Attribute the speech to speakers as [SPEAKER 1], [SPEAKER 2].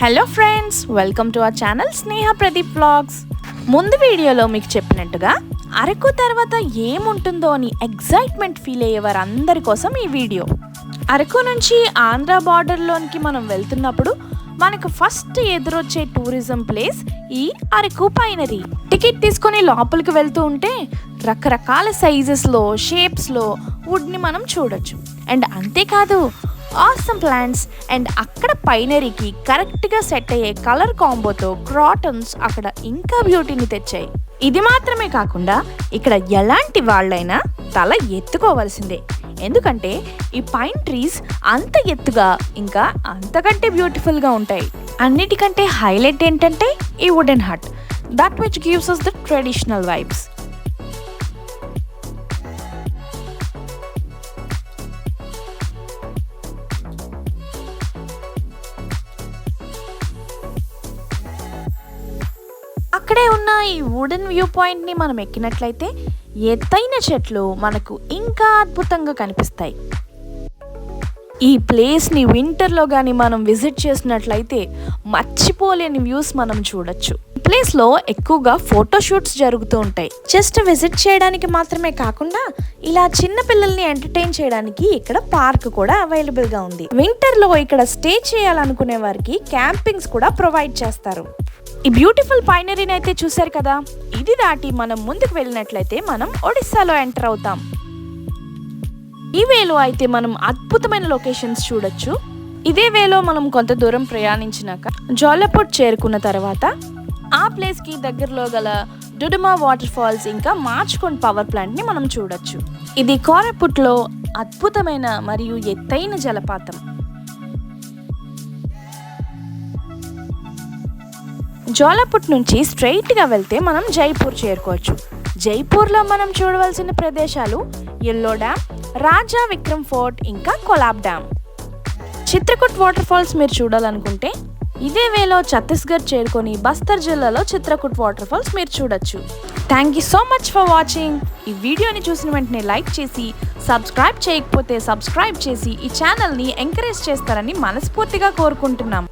[SPEAKER 1] Hello friends welcome to our channel Sneha Pradeep blogs ముందు వీడియోలో మీకు చెప్పినట్టుగా అరకు తర్వాత ఏముంటుందో అని ఎగ్జైట్మెంట్ ఫీల్ అయ్యే వారందరి కోసం ఈ వీడియో. అరకు నుంచి ఆంధ్ర బార్డర్లోనికి మనం వెళ్తున్నప్పుడు మనకు ఫస్ట్ ఎదురొచ్చే టూరిజం ప్లేస్ ఈ అరకు పైనరీ టికెట్ తీసుకొని లోపలికి వెళ్తూ ఉంటే రకరకాల సైజెస్లో షేప్స్లో వుడ్ని మనం చూడొచ్చు. అండ్ అంతేకాదు ఆసమ్ ప్లాంట్స్ అండ్ అక్కడ పైనరీకి కరెక్ట్గా సెట్ అయ్యే కలర్ కాంబోతో క్రాటన్స్ అక్కడ ఇంకా బ్యూటీని తెచ్చాయి. ఇది మాత్రమే కాకుండా ఇక్కడ ఎలాంటి వాళ్ళైనా తల ఎత్తుకోవాల్సిందే. ఎందుకంటే ఈ పైన్ ట్రీస్ అంత ఎత్తుగా ఇంకా అంతకంటే బ్యూటిఫుల్గా ఉంటాయి. అన్నిటికంటే హైలైట్ ఏంటంటే ఈ wooden hut. That which gives us the traditional vibes అక్కడే ఉన్న ఈ వుడెన్ వ్యూ పాయింట్ని మనం ఎక్కినట్లయితే ఎత్తైన చెట్లు మనకు ఇంకా అద్భుతంగా కనిపిస్తాయి. ఈ ప్లేస్ని వింటర్లో కానీ మనం విజిట్ చేసినట్లయితే మర్చిపోలేని వ్యూస్ మనం చూడొచ్చు. ప్లేస్లో ఎక్కువగా ఫోటోషూట్స్ జరుగుతూ ఉంటాయి. జస్ట్ విజిట్ చేయడానికి మాత్రమే కాకుండా ఇలా చిన్న పిల్లల్ని ఎంటర్టైన్ చేయడానికి ఇక్కడ పార్క్ కూడా అవైలబుల్గా ఉంది. వింటర్లో ఇక్కడ స్టే చేయాలనుకునే వారికి క్యాంపింగ్స్ కూడా ప్రొవైడ్ చేస్తారు. ఈ బ్యూటిఫుల్ పైనరీని అయితే చూశారు కదా? ఇది దాటి మనం ముందుకు వెళ్ళినట్లయితే మనం ఒడిస్సాలో ఎంటర్ అవుతాం. ఈ వేలో అయితే మనం అద్భుతమైన లొకేషన్స్ చూడొచ్చు. ఇదే వేలో మనం కొంత దూరం ప్రయాణించినాక జోలపుట్ చేరుకున్న తర్వాత ఆ ప్లేస్కి దగ్గరలో గల డుడుమా వాటర్ ఫాల్స్ ఇంకా మార్చ్కొండ్ పవర్ ప్లాంట్ని మనం చూడొచ్చు. ఇది కోరపుట్లో అద్భుతమైన మరియు ఎత్తైన జలపాతం. జోలపుట్ నుంచి స్ట్రైట్గా వెళ్తే మనం జైపూర్ చేరుకోవచ్చు. జైపూర్లో మనం చూడవలసిన ప్రదేశాలు yellow dam Raja Vikram fort ఇంకా Kolab dam. Chitrakoot water falls మీరు చూడాలనుకుంటే ఇదే వేలో ఛత్తీస్గఢ్ చేరుకొని బస్తర్ జిల్లాలో చిత్రకూట్ వాటర్ ఫాల్స్ మీరు చూడొచ్చు. Thank you so much for watching ఈ వీడియోని చూసిన వెంటనే లైక్ చేసి సబ్స్క్రైబ్ చేయకపోతే సబ్స్క్రైబ్ చేసి ఈ ఛానల్ని ఎంకరేజ్ చేస్తారని మనస్ఫూర్తిగా కోరుకుంటున్నాం.